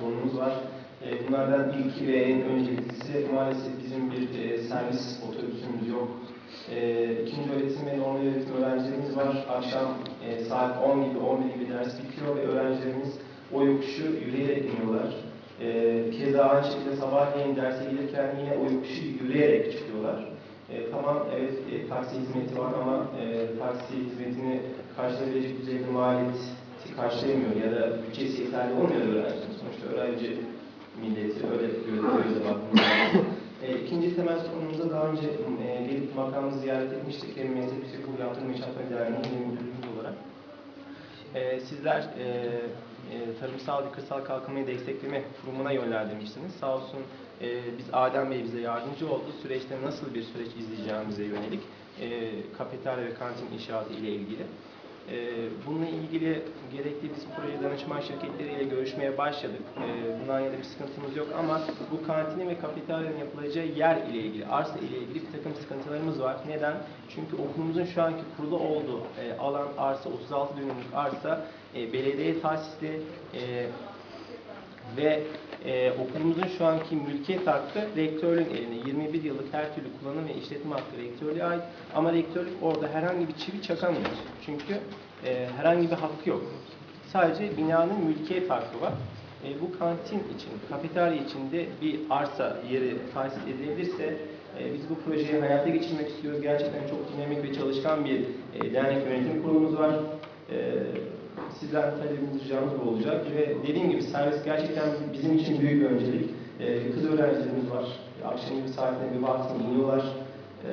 sorunumuz var. E, bunlardan ilki ve en önceliklisi maalesef bizim bir e, servis otobüsümüz yok. E, ikinci öğretim ve normal öğretim öğrencilerimiz var. Akşam e, saat 10 gibi 11 gibi ders bitiyor ve öğrencilerimiz o yokuşu yürüyerek iniyorlar. Keza aynı şekilde sabahleyin derse gelirken yine o yokuşu yürüyerek çıkıyorlar. E, tamam evet e, taksi hizmeti var ama e, taksi hizmetini karşılayabilecek düzeyde maliyeti karşılayamıyor ya da bütçesi yeterli olmuyor öğrencinin. Sonuçta öğrenci milleti öyle öyle baktığımızda. E, ikinci temel sorunumuza daha önce e, gelip makamımızı ziyaret etmiştik. Hem Meslek Okulu Yaptırma İnşaatları Derneği hem müdürlüğümüz olarak. E, sizler e, e, Tarımsal ve Kırsal Kalkınmayı Destekleme Kurumu'na yönlendirmişsiniz. Sağ olsun e, biz Adem Bey bize yardımcı oldu. Süreçte nasıl bir süreç izleyeceğimize yönelik e, kafeterya ve kantin inşaatı ile ilgili. E, bununla ilgili gerekli biz proje danışman şirketleriyle görüşmeye başladık. E, bundan yana bir sıkıntımız yok ama bu kantinin ve kafeteryanın yapılacağı yer ile ilgili, arsa ile ilgili bir takım sıkıntılarımız var. Neden? Çünkü okulumuzun şu anki kurulu olduğu e, alan arsa, 36 dönümlük arsa e, belediye tahsisli e, ve e, okulumuzun şu anki mülkiyet hakkı rektörlüğün eline 21 yıllık her türlü kullanım ve işletme hakkı rektörlüğe ait ama rektörlük orada herhangi bir çivi çakamıyor. Çünkü e, herhangi bir hakkı yok. Sadece binanın mülkiyet hakkı var. E, bu kantin için, kafeterya için de bir arsa yeri tahsis edilebilirse e, biz bu projeyi hayata geçirmek istiyoruz. Gerçekten çok dinamik ve çalışkan bir e, dernek yönetim kurulumuz var. E, sizden talebimiz ricamız bu olacak ve dediğim gibi servis gerçekten bizim için büyük bir öncelik. Ee, kız öğrencilerimiz var. Akşam bir saatinde bir vaktinde iniyorlar. Ee,